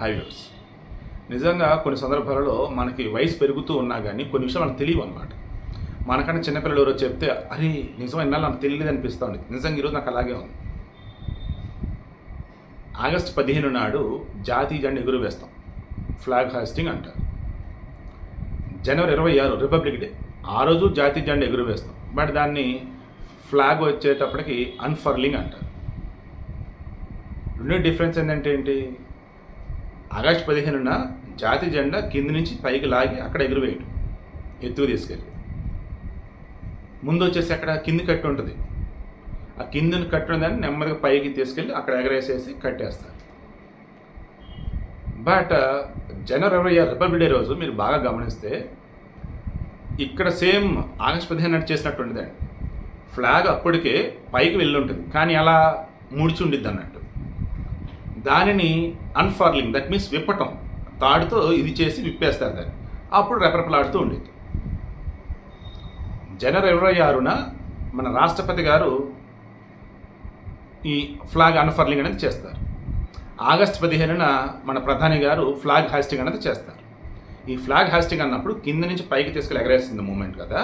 Highways. నిజంగా కొన్ని సందర్భాలలో మనకి వయసు పెరుగుతూ ఉన్నా కానీ కొన్ని విషయాలు మనకు తెలియవు అనమాట మనకన్నా చిన్నపిల్లలు ఎవరో చెప్తే అరే నిజం ఇన్నాళ్ళు నాకు తెలియదు అనిపిస్తూ ఉంది. నిజంగా ఈరోజు నాకు అలాగే ఉంది. ఆగస్టు పదిహేను నాడు జాతీయ జెండా ఎగురు వేస్తాం. ఫ్లాగ్ హాస్టింగ్ అంటారు. జనవరి ఇరవై ఆరు రిపబ్లిక్ డే. ఆ రోజు జాతీయ జెండా ఎగురు వేస్తాం. బట్ దాన్ని ఫ్లాగ్ వచ్చేటప్పటికి అన్ఫర్లింగ్ అంటారు. రెండు డిఫరెన్స్ ఏంటంటే ఏంటి? ఆగస్టు పదిహేనున జాతి జెండా కింది నుంచి పైకి లాగి అక్కడ ఎగురువేయడం ఎత్తుకు తీసుకెళ్ళి. ముందు వచ్చేసి అక్కడ కింది కట్టు ఉంటుంది. ఆ కిందిని కట్టిన దాన్ని నెమ్మదిగా పైకి తీసుకెళ్ళి అక్కడ ఎగరేసేసి కట్టేస్తారు. బట్ జనవరి ఇరవై ఆరు రిపబ్లిక్ డే రోజు మీరు బాగా గమనిస్తే ఇక్కడ సేమ్ ఆగస్ట్ పదిహేను నాటి చేసినట్టు ఉండదండి. ఫ్లాగ్ అప్పటికే పైకి వెళ్ళి ఉంటుంది. కానీ అలా ముడిచి ఉండిద్ది అన్నట్టు దానిని అన్ఫర్లింగ్ దట్ మీన్స్ విప్పటం. తాడుతో ఇది చేసి విప్పేస్తారు దాన్ని. అప్పుడు రెపరెపలాడుతూ ఉండేది. జనవరి ఇరవై ఆరున మన రాష్ట్రపతి గారు ఈ ఫ్లాగ్ అన్ఫర్లింగ్ అనేది చేస్తారు. ఆగస్ట్ పదిహేనున మన ప్రధాని గారు ఫ్లాగ్ హాస్టింగ్ అనేది చేస్తారు. ఈ ఫ్లాగ్ హాస్టింగ్ అన్నప్పుడు కింద నుంచి పైకి తీసుకెళ్ళి ఎగరేస్తుంది మూమెంట్ కదా.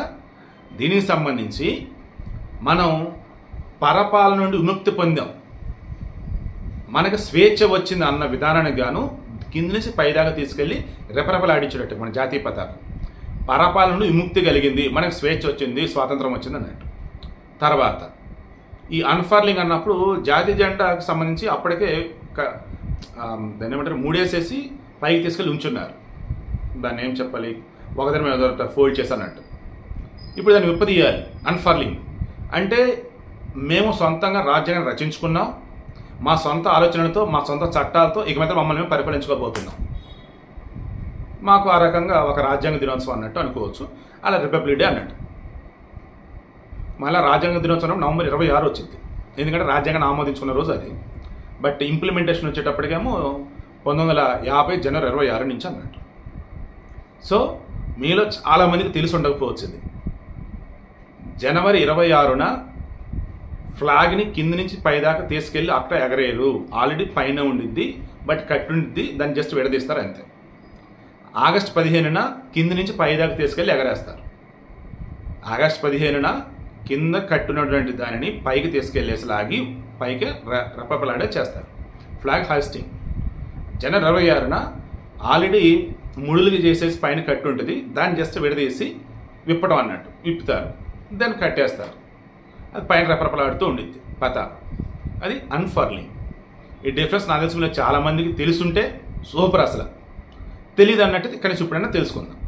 దీనికి సంబంధించి మనం పరపాల నుండి విముక్తి పొందాం. మనకు స్వేచ్ఛ వచ్చింది అన్న విధానానికి గాను కింది నుంచి పైదాకా తీసుకెళ్ళి రెపరెపలాడించేటట్టు మన జాతీయ పతాకం. పరపాలను విముక్తి కలిగింది మనకు స్వేచ్ఛ వచ్చింది స్వాతంత్రం వచ్చింది అన్నట్టు. తర్వాత ఈ అన్ఫర్లింగ్ అన్నప్పుడు జాతీయ జెండాకు సంబంధించి అప్పటికే దాన్ని ఏమంటారు మూడేసేసి పైకి తీసుకెళ్ళి ఉంచున్నారు. దాన్ని ఏం చెప్పాలి? ఒకదాని మీద ఫోల్డ్ చేశానట్టు ఇప్పుడు దాన్ని విప్పదీయాలి అన్ఫర్లింగ్ అంటే మేము సొంతంగా రాజ్యాంగం రచించుకున్నాం మా సొంత ఆలోచనలతో మా సొంత చట్టాలతో ఇక మీద మమ్మల్ని మేము పరిపాలించుకోబోతున్నాం. మాకు ఆ రకంగా ఒక రాజ్యాంగ దినోత్సవం అన్నట్టు అనుకోవచ్చు. అలా రిపబ్లిక్ డే అన్నట్టు. మళ్ళీ రాజ్యాంగ దినోత్సవం నవంబర్ ఇరవై ఆరు వచ్చింది. ఎందుకంటే రాజ్యాంగం ఆమోదించుకున్న రోజు అది. బట్ ఇంప్లిమెంటేషన్ వచ్చేటప్పటికేమో పంతొమ్మిది వందల యాభై జనవరి ఇరవై ఆరు నుంచి అన్నట్టు. సో మీలో చాలామందికి తెలిసి ఉండకపోవచ్చు ఇది జనవరి ఇరవై ఆరున ఫ్లాగ్ని కింద నుంచి పైదాకా తీసుకెళ్ళి అక్కడ ఎగరేరు ఆల్రెడీ పైన ఉండిద్ది బట్ కట్టి ఉండిద్ది దాన్ని జస్ట్ విడదీస్తారు అంతే. ఆగస్ట్ పదిహేనున కింద నుంచి పైదాకా తీసుకెళ్ళి ఎగరేస్తారు. ఆగస్ట్ పదిహేనున కింద కట్టున్నటువంటి దానిని పైకి తీసుకెళ్ళేసి లాగి పైకి రెప్పపలాడే చేస్తారు. ఫ్లాగ్ హాస్టింగ్ జనవరి ఇరవై ఆరున ఆల్రెడీ ముడులుగా చేసేసి పైన కట్టు ఉంటుంది దాన్ని జస్ట్ విడదీసి విప్పడం అన్నట్టు విప్పుతారు. దాన్ని కట్టేస్తారు. అది పైన రెపరెపలాడుతూ ఉండిద్ది. పత. అది అన్ఫర్లింగ్ ఈ డిఫరెన్స్ నా తెలిసిన చాలా మందికి తెలుసుంటే సూపర్ అసలు. తెలియదు అన్నట్టు కనీసం ఇప్పుడైనా తెలుసుకుందాం.